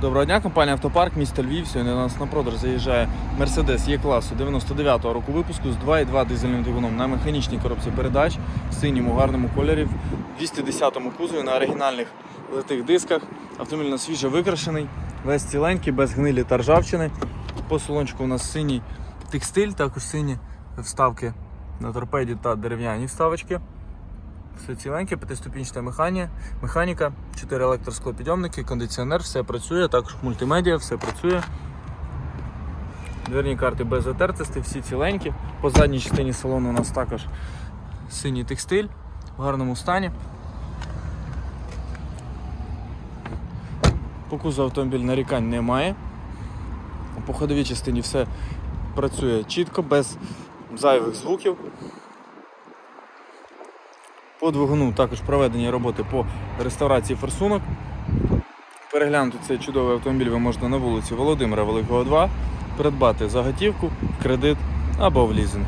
Доброго дня, компанія Автопарк, місто Львів. Сьогодні до нас на продаж заїжджає Mercedes Є-класу 99-го року випуску з 2,2 дизельним двигуном на механічній коробці передач в синьому гарному кольорі, в 210-му кузові на оригінальних литих дисках. Автомобіль свіже викрашений, весь ціленький, без гнилі та ржавчини. По салончику у нас синій текстиль, також сині вставки на торпеді та дерев'яні вставочки. Все ціленьке, п'ятиступінчата механія, механіка, 4 електросклопідйомники, кондиціонер, все працює, також мультимедіа, все працює. Дверні карти без затертостей, всі ціленькі. По задній частині салону у нас також синій текстиль в гарному стані. По кузову автомобіль нарікань немає. По ходовій частині все працює чітко, без зайвих звуків. По двигуну також проведені роботи по реставрації форсунок. Переглянути цей чудовий автомобіль ви можете на вулиці Володимира Великого 2, придбати заготівку, в кредит або в лізинг.